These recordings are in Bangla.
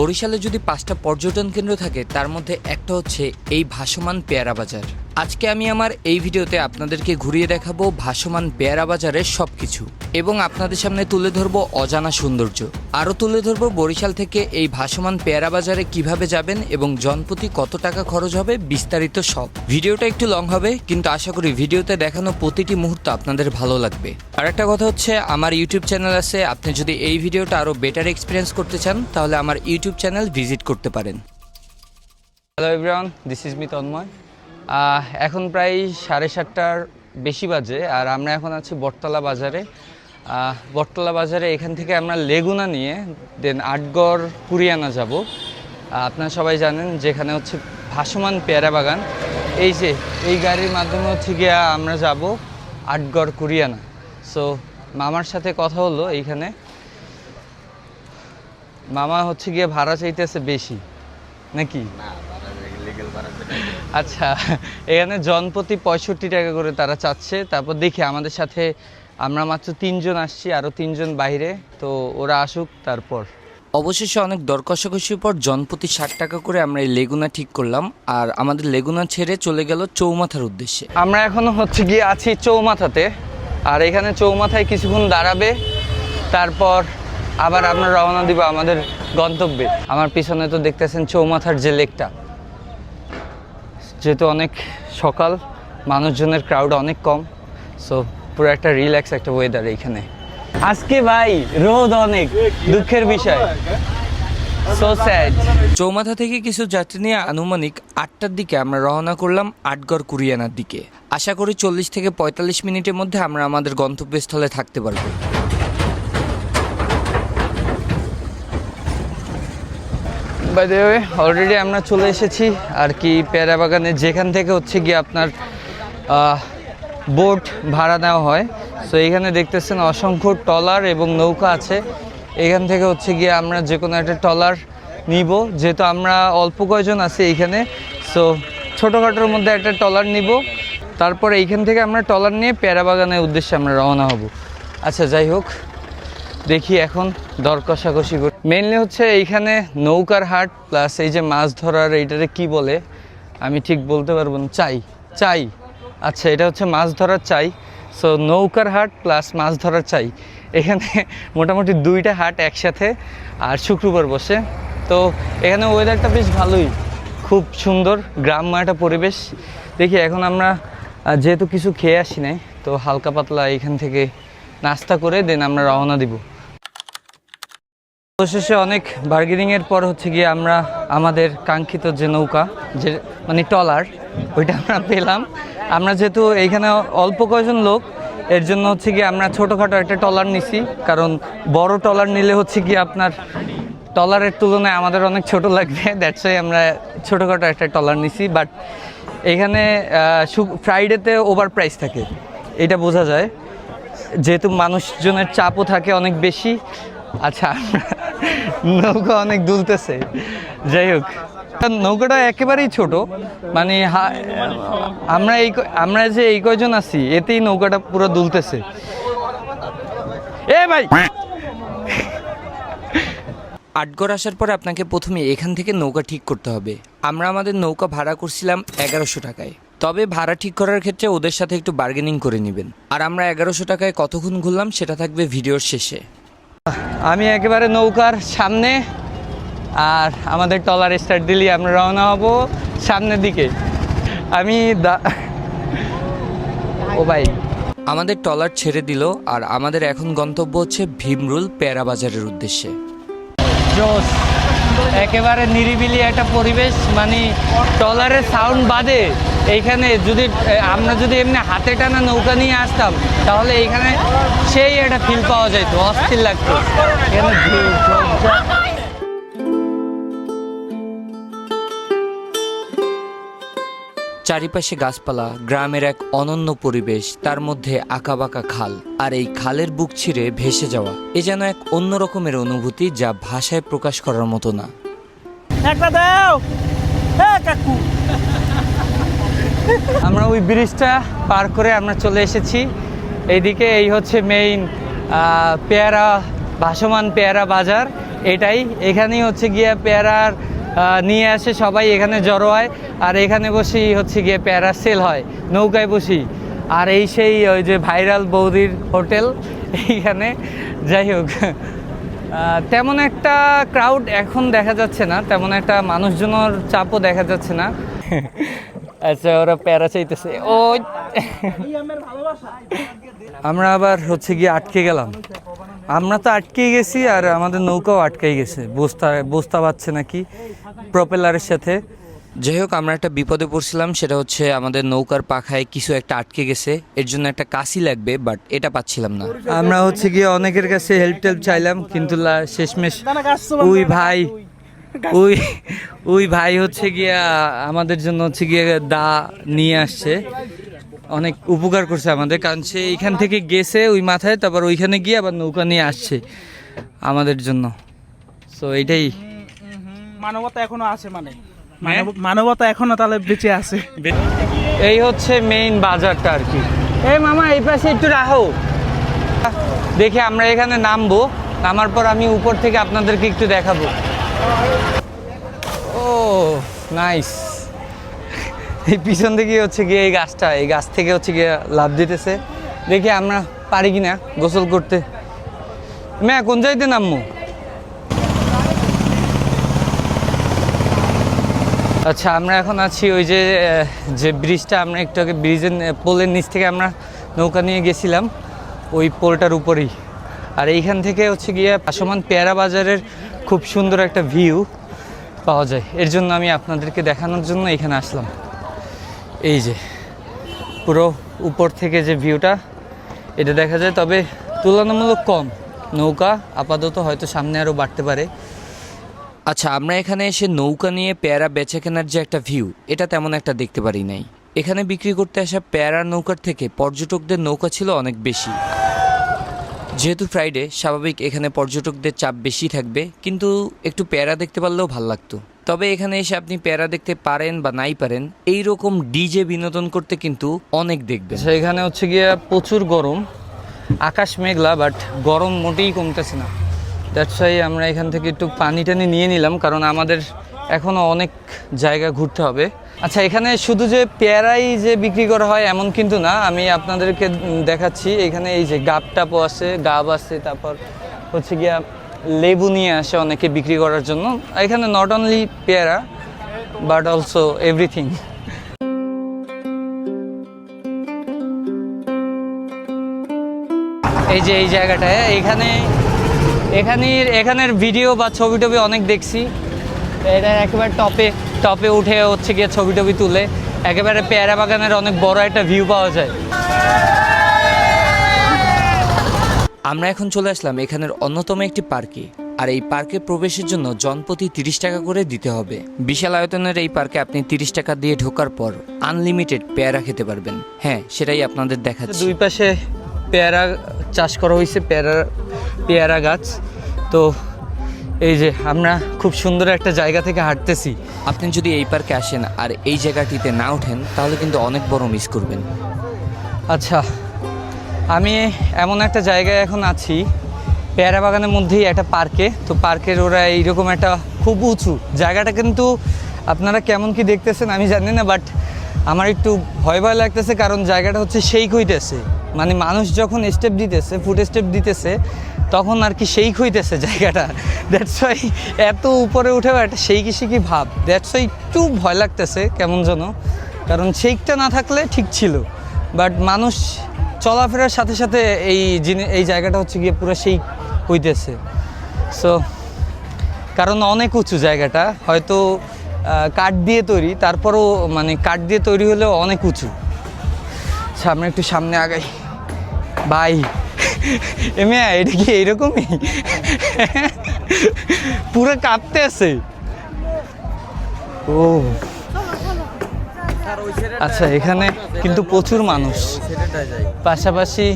বরিশালে যদি পাঁচটা পর্যটন কেন্দ্র থাকে তার মধ্যে একটা হচ্ছে এই ভাসমান পেয়ারা বাজার। আজকে আমি আমার এই ভিডিওতে আপনাদেরকে ঘুরিয়ে দেখাবো ভাসমান পেয়ারা বাজারের সব কিছু এবং আপনাদের সামনে তুলে ধরবো অজানা সৌন্দর্য। আরও তুলে ধরবো বরিশাল থেকে এই ভাসমান পেয়ারা বাজারে কীভাবে যাবেন এবং জনপ্রতি কত টাকা খরচ হবে বিস্তারিত সব। ভিডিওটা একটু লং হবে, কিন্তু আশা করি ভিডিওতে দেখানো প্রতিটি মুহূর্ত আপনাদের ভালো লাগবে। আর একটা কথা হচ্ছে, আমার ইউটিউব চ্যানেল আছে, আপনি যদি এই ভিডিওটা আরও বেটার এক্সপিরিয়েন্স করতে চান, তাহলে আমার ইউটিউব চ্যানেল ভিজিট করতে পারেন। Hello everyone this is me Tanmoy এখন প্রায় সাড়ে সাতটার বেশি বাজে আর আমরা এখন আছি বটতলা বাজারে। বটতলা বাজারে এখান থেকে আমরা লেগুনা নিয়ে দেন আটগড়, কুরিয়ানা যাব। আপনারা সবাই জানেন যেখানে হচ্ছে ভাসমান পেয়ারা বাগান। এই যে, এই গাড়ির মাধ্যমে হচ্ছে গিয়া আমরা যাব আটগড়, কুরিয়ানা। সো মামার সাথে কথা হলো এইখানে। মামা হচ্ছে গিয়ে ভাড়া চাইতেছে বেশি। নাকি? আচ্ছা এখানে জনপ্রতি পঁয়ষট্টি টাকা করে তারা চাচ্ছে। তারপর দেখি আমাদের সাথে আমরা মাত্র তিনজন আসছি আরও তিনজন বাইরে। তো ওরা আসুক তারপর। অবশেষে অনেক দর কষাকষির পর জনপ্রতি ষাট টাকা করে আমরা এই লেগুনা ঠিক করলাম। আর আমাদের লেগুনা ছেড়ে চলে গেল চৌমাথার উদ্দেশ্যে। আমরা এখনও হচ্ছে গিয়ে আছি চৌমাথাতে। আর এখানে চৌমাথায় কিছুক্ষণ দাঁড়াবে তারপর আবার আমরা রওনা দিব আমাদের গন্তব্যে। আমার পিছনে তো দেখতেছেন চৌমাথার যে লেকটা। যেহেতু অনেক সকাল, মানুষজনের ক্রাউড অনেক কম সো পুরো একটা রিল্যাক্স একটা ওয়েদার এইখানে। আজকে ভাই রোদ অনেক, দুঃখের বিষয়। সো স্যাড চৌমাথা থেকে কিছু যাত্রী নিয়ে আনুমানিক আটটার দিকে আমরা রওনা করলাম আটগড় কুরিয়ানার দিকে। আশা করি চল্লিশ থেকে পঁয়তাল্লিশ মিনিটের মধ্যে আমরা আমাদের গন্তব্যস্থলে থাকতে পারব। বাই ওয়ে অলরেডি আমরা চলে এসেছি আর কি পেয়ারা বাগানে। যেখান থেকে হচ্ছে গিয়ে আপনার বোট ভাড়া নেওয়া হয়। সো এখানে দেখতেছেন অসংখ্য টলার এবং নৌকা আছে। এখান থেকে হচ্ছে গিয়ে আমরা যে কোনো একটা টলার নিব। যেহেতু আমরা অল্প কয়জন আছি এইখানে সো ছোটোখাটোর মধ্যে একটা টলার নিব। তারপর এইখান থেকে আমরা টলার নিয়ে পেয়ারা বাগানের উদ্দেশ্যে আমরা রওনা হব। আচ্ছা যাই হোক, দেখি এখন দর কষাকষি করি মেনলি হচ্ছে এইখানে নৌকার হাট প্লাস এই যে মাছ ধরার এইটারে কি বলে? আমি ঠিক বলতে পারব না। চাই চাই। আচ্ছা এটা হচ্ছে মাছ ধরার চাই। সো নৌকার হাট প্লাস মাছ ধরার চাই। এখানে মোটামুটি দুইটা হাট একসাথে, আর শুক্রবার বসে। তো, এখানে ওয়েদারটা বেশ ভালোই। খুব সুন্দর, গ্রাম্য একটা পরিবেশ। দেখি, এখন আমরা যেহেতু কিছু খেয়ে আসি নাই, তো হালকা পাতলা এখান থেকে নাস্তা করে দেন আমরা রওনা দিব। অবশেষে অনেক বার্গেনিংয়ের পর হচ্ছে গিয়ে আমরা আমাদের কাঙ্ক্ষিত যে নৌকা, যে মানে টলার ওইটা আমরা পেলাম। আমরা যেহেতু এইখানে অল্প কয়জন লোক, এর জন্য হচ্ছে গিয়ে আমরা ছোটোখাটো একটা টলার নিছি। কারণ বড় টলার নিলে হচ্ছে গিয়ে আপনার টলারের তুলনায় আমাদের অনেক ছোট লাগবে। দ্যাটস ওয়াই আমরা ছোটোখাটো একটা টলার নিছি। বাট এখানে ফ্রাইডেতে ওভার প্রাইস থাকে। এটা বোঝা যায়। যেহেতু মানুষজনের চাপও থাকে অনেক বেশি। আচ্ছা আমরা নৌকা অনেক দুলতেছে। যাই হোক, নৌকাটা একেবারেই ছোট। মানে আমরা এই আমরা যে এই কয়জন আছি, এতেই নৌকাটা পুরো দুলতেছে। এ ভাই! আটগড় আসার পর আপনাকে প্রথমে এখান থেকে নৌকা ঠিক করতে হবে। আমরা আমাদের নৌকা ভাড়া করছিলাম এগারোশো টাকায়। তবে ভাড়া ঠিক করার ক্ষেত্রে ওদের সাথে একটু বার্গেনিং করে নেবেন। আর আমরা এগারোশো টাকায় কতক্ষণ ঘুরলাম, সেটা থাকবে ভিডিওর শেষে। আমি একেবারে নৌকার সামনে আর আমাদের টলার স্টার্ট দিলি আমরা রওনা হব সামনের দিকে। আমি ও ভাই। আমাদের টলার ছেড়ে দিল আর আমাদের এখন গন্তব্য হচ্ছে ভীমরুল পেয়ারা বাজারের উদ্দেশ্যে। জোস একেবারে নিরিবিলি একটা পরিবেশ মানে টলারের সাউন্ড বাদে এইখানে যদি আমরা যদি এমনি হাতে টানা নৌকা নিয়ে আসতাম, তাহলে এইখানে সেই একটা ফিল পাওয়া যেত অস্থির লাগতো। এখানে চারিপাশে গাছপালা গ্রামের এক অনন্য পরিবেশ তার মধ্যে আঁকাবাঁকা খাল আর এই খালের বুক ছিঁড়ে ভেসে যাওয়া। এ যেন এক অন্য রকমের অনুভূতি যা ভাষায় প্রকাশ করার মতো না। একটা দাও! কাকু! আমরা ওই ব্রিজটা পার করে আমরা চলে এসেছি। এইদিকে এই হচ্ছে মেইন পেয়ারা ভাসমান পেয়ারা বাজার। এটাই। এখানেই হচ্ছে গিয়ে পেয়ারার নিয়ে আসে সবাই এখানে জড়ো হয়। আর এখানে বসেই হচ্ছে গিয়ে পেয়ারা সেল হয় নৌকায় বসি আর এই সেই ওই যে ভাইরাল বৌদির হোটেল এইখানে। যাই হোক তেমন একটা ক্রাউড এখন দেখা যাচ্ছে না তেমন একটা মানুষজনের চাপও দেখা যাচ্ছে না। আচ্ছা ওরা প্যারা চাইতেছে। ও আমরা আবার হচ্ছে গিয়ে আটকে গেলাম। আমরা তো আটকে গেছি আর আমাদের নৌকাও আটকে গেছে। বস্তা বস্তা পাচ্ছে নাকি? প্রপেলারের সাথে? যাই হোক আমরা একটা বিপদে পড়ছিলাম সেটা হচ্ছে আমাদের নৌকার পাখায় কিছু একটা আটকে গেছে। এর জন্য একটা কাশি লাগবে বাট এটা পাচ্ছিলাম না। আমরা হচ্ছে গিয়ে অনেকের কাছে হেল্প টেল্প চাইলাম কিন্তু লা- শেষমেশ ওই ভাই ওই ওই ভাই হচ্ছে গিয়ে আমাদের জন্য হচ্ছে গিয়ে দা নিয়ে আসছে। অনেক উপকার করছে আমাদের কারণ সে এইখান থেকে গেছে ওই মাথায় তারপর ওইখানে গিয়ে আবার নৌকা নিয়ে আসছে আমাদের জন্য। সো এইটাই মানবতা এখনও আছে মানে। হ্যাঁ? মানবতা এখনও তাহলে বেঁচে আছে। এই হচ্ছে মেইন বাজারটা আর কি। এই মামা এই পাশে একটু রাখো। দেখে আমরা এখানে নামবো। নামার পর আমি উপর থেকে আপনাদেরকে একটু দেখাবো। ও নাইস এই পিছন থেকে হচ্ছে গিয়ে এই গাছটা এই গাছ থেকে হচ্ছে গিয়ে লাভ দিতেছে। দেখি আমরা পারি কিনা গোসল করতে। ম্যা কোন যাইতে নামবো? আচ্ছা আমরা এখন আছি ওই যে যে ব্রিজটা, আমরা একটু আগে ব্রিজের পোলের নিচ থেকে আমরা নৌকা নিয়ে গেছিলাম, ওই পোলটার উপরেই। আর এইখান থেকে হচ্ছে গিয়ে পাশমান পেয়ারা বাজারের খুব সুন্দর একটা ভিউ পাওয়া যায়। এর জন্য আমি আপনাদেরকে দেখানোর জন্য এখানে আসলাম। এই যে, পুরো উপর থেকে যে ভিউটা, এটা দেখা যায়, তবে তুলনামূলক কম। নৌকা আপাতত হয়তো সামনে আরও বাড়তে পারে। আচ্ছা আমরা এখানে এসে নৌকা নিয়ে প্যারা বেচা কেনার যে একটা ভিউ এটা তেমন একটা দেখতে পারি নাই। এখানে বিক্রি করতে আসা প্যারা নৌকার থেকে পর্যটকদের নৌকা ছিল অনেক বেশি। যেহেতু ফ্রাইডে স্বাভাবিক এখানে পর্যটকদের চাপ বেশি থাকবে, কিন্তু একটু প্যারা দেখতে পারলেও ভালো লাগতো। তবে এখানে এসে আপনি প্যারা দেখতে পারেন বা নাই পারেন এই রকম ডিজে বিনোদন করতে কিন্তু অনেক দেখবেন। আচ্ছা এখানে হচ্ছে গিয়ে প্রচুর গরম। আকাশ মেঘলা বাট গরম মোটেই কমতেছে না। দ্যাটস ওয়াই আমরা এখান থেকে একটু পানি টানি নিয়ে নিলাম, কারণ আমাদের এখনও অনেক জায়গা ঘুরতে হবে। আচ্ছা এখানে শুধু যে পেয়ারাই যে বিক্রি করা হয় এমন কিন্তু না, আমি আপনাদেরকে দেখাচ্ছি। এখানে এই যে গাব টাপও আছে, গাব আছে, তারপর হচ্ছে গিয়া লেবু নিয়ে আসে অনেকে বিক্রি করার জন্য। এখানে নট অনলি পেয়ারা বাট অলসো এভরিথিং এই যে এই জায়গাটায়, এখানে এখানের এখানের ভিডিও বা ছবি টবি অনেক দেখছি। এটা একেবারে টপে টপে উঠে হচ্ছে গিয়ে ছবি টবি তুলে। একেবারে পেয়ারা বাগানের অনেক বড় একটা ভিউ পাওয়া যায়। আমরা এখন চলে আসলাম এখানের অন্যতম একটি পার্কে। আর এই পার্কে প্রবেশের জন্য জনপ্রতি তিরিশ টাকা করে দিতে হবে। বিশাল আয়তনের এই পার্কে আপনি তিরিশ টাকা দিয়ে ঢোকার পর আনলিমিটেড পেয়ারা খেতে পারবেন। হ্যাঁ সেটাই আপনাদের দেখাচ্ছি। দুই পাশে পেয়ারা চাষ করা হয়েছে পেয়ারা পেয়ারা গাছ। তো এই যে আমরা খুব সুন্দর একটা জায়গা থেকে হাঁটতেছি। আপনি যদি এই পার্কে আসেন আর এই জায়গাটিতে না ওঠেন তাহলে কিন্তু অনেক বড় মিস করবেন। আচ্ছা আমি এমন একটা জায়গায় এখন আছি পেয়ারা বাগানের মধ্যেই একটা পার্কে। তো পার্কের ওরা এইরকম একটা খুব উঁচু। জায়গাটা কিন্তু আপনারা কেমন কি দেখতেছেন আমি জানি না বাট আমার একটু ভয় ভয় লাগতেছে কারণ জায়গাটা হচ্ছে সেই হইতেছে মানে মানুষ যখন স্টেপ দিতেছে ফুট স্টেপ দিতেছে, তখন আর কি সেই হইতেছে জায়গাটা। দ্যাটস ওয়াই এত উপরে উঠেও একটা সেই কি কি ভাব। দ্যাটস ওয়াই একটু ভয় লাগতেছে কেমন যেন। কারণ সেইকটা না থাকলে ঠিক ছিল। বাট মানুষ চলাফেরার সাথে সাথে এই জিনিস এই জায়গাটা হচ্ছে গিয়ে পুরো সেই হইতেছে সো কারণ অনেক উঁচু জায়গাটা। হয়তো কাঠ দিয়ে তৈরি, তারপরও মানে কাঠ দিয়ে তৈরি হলেও অনেক উঁচু। সামনে একটু সামনে আগাই। ভাই, এমে, এটা কি এইরকমই? পুরো কাঁপতে আছে। ও। আচ্ছা এখানে কিন্তু প্রচুর মানুষ। পাশাপাশি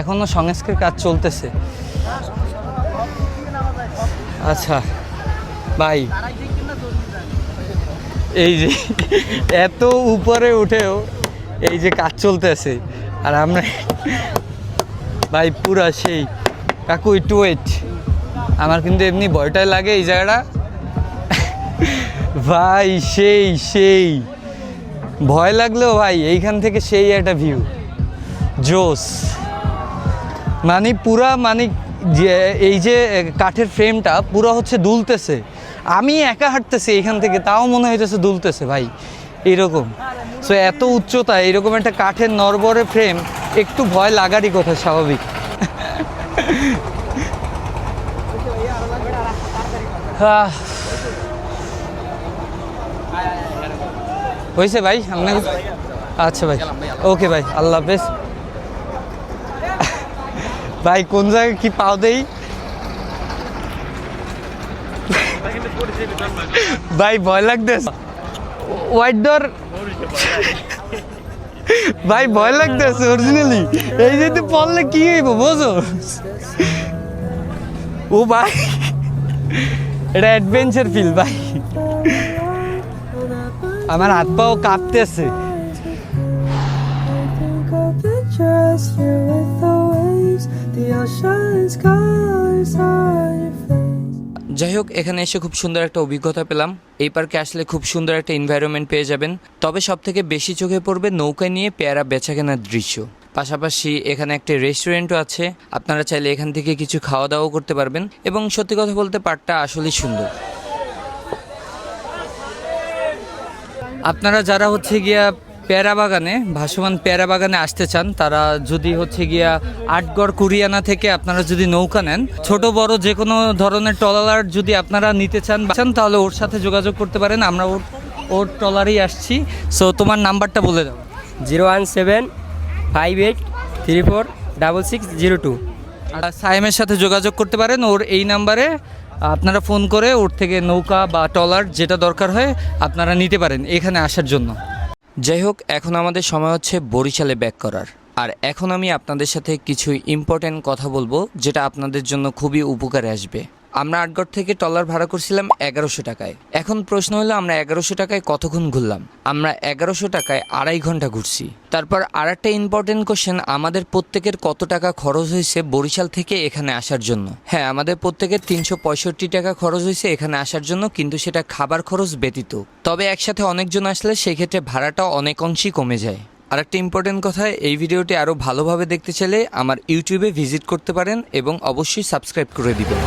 এখনও সংস্কার কাজ চলতেছে। আচ্ছা ভাই, এই যে, এত উপরে উঠেও এই যে কাজ চলতেছে। আর আমরা ভাই, পুরা সেই কাকু, একটু ওয়েট আমার কিন্তু এমনি ভয়টাই লাগে এই জায়গাটা। ভাই, সেই সেই। ভয় লাগলেও ভাই, এইখান থেকে সেই একটা ভিউ জোস। মানে পুরা মানে যে এই যে কাঠের ফ্রেমটা পুরো হচ্ছে দুলতেছে। আমি একা হাঁটতেছি এইখান থেকে, তাও মনে হইতেছে দুলতেছে, ভাই। এরকম। সো এত উচ্চতা, এরকম একটা কাঠের নরবরে ফ্রেম একটু ভয় লাগারই কথা, স্বাভাবিক। হয়েছে ভাই? আপনাকে আচ্ছা ভাই। ওকে ভাই, আল্লাহ হাফেজ। ভাই, কোন জায়গায় কি পাও দেই? ভাই, ভয় লাগতেছে। হোয়াইট ডোর ভাই ভয় লাগতেছে অরিজিনালি এই যদি পড়লে কি হইব বোঝো ও ভাই এটা অ্যাডভেঞ্চার ফিল ভাই আমার হাত পাও কাঁপতেছে the ocean's colors face. যাই হোক এখানে এসে খুব সুন্দর একটা অভিজ্ঞতা পেলাম। এই পার্কে আসলে খুব সুন্দর একটা এনভায়রনমেন্ট পেয়ে যাবেন। তবে সব থেকে বেশি চোখে পড়বে নৌকা নিয়ে পেয়ারা বেচা কেনার দৃশ্য। পাশাপাশি এখানে একটা রেস্টুরেন্টও আছে। আপনারা চাইলে এখান থেকে কিছু খাওয়া দাওয়াও করতে পারবেন এবং সত্যি কথা বলতে পার্কটা আসলেই সুন্দর। আপনারা যারা হচ্ছে গিয়া পেয়ারা বাগানে ভাসমান প্যারা বাগানে আসতে চান তারা যদি হচ্ছে গিয়া আটগড় কুরিয়ানা থেকে আপনারা যদি নৌকা নেন ছোট বড় যে কোনো ধরনের ট্রলার যদি আপনারা নিতে চান চান তাহলে ওর সাথে যোগাযোগ করতে পারেন আমরা ওর ওর ট্রলারেই আসছি। সো তোমার নাম্বারটা বলে দাও। Zero one seven five eight three four double six zero two. আর সাইমের সাথে যোগাযোগ করতে পারেন ওর এই নাম্বারে আপনারা ফোন করে ওর থেকে নৌকা বা ট্রলার যেটা দরকার হয় আপনারা নিতে পারেন এখানে আসার জন্য। যাই হোক, এখন আমাদের সময় হচ্ছে বরিশালে ব্যাক করার। আর এখন আমি আপনাদের সাথে কিছু ইম্পর্ট্যান্ট কথা বলব, যেটা আপনাদের জন্য খুবই উপকারে আসবে। আমরা আটগড় থেকে ট্রলার ভাড়া করছিলাম এগারোশো টাকায়। এখন প্রশ্ন হলো, আমরা এগারোশো টাকায় কতক্ষণ ঘুরলাম? আমরা এগারোশো টাকায় আড়াই ঘণ্টা ঘুরছি। তারপর আর একটা ইম্পর্টেন্ট কোশ্চেন আমাদের প্রত্যেকের কত টাকা খরচ হয়েছে বরিশাল থেকে এখানে আসার জন্য? হ্যাঁ আমাদের প্রত্যেকের তিনশো পঁয়ষট্টি টাকা খরচ হয়েছে এখানে আসার জন্য, কিন্তু সেটা খাবার খরচ ব্যতীত। তবে একসাথে অনেকজন আসলে সেক্ষেত্রে ভাড়াটা অনেক অংশেই কমে যায়। আরেকটা ইম্পর্টেন্ট কথা এই ভিডিওটি আরও ভালোভাবে দেখতে চাইলে আমার ইউটিউবে ভিজিট করতে পারেন এবং অবশ্যই সাবস্ক্রাইব করে দিবেন।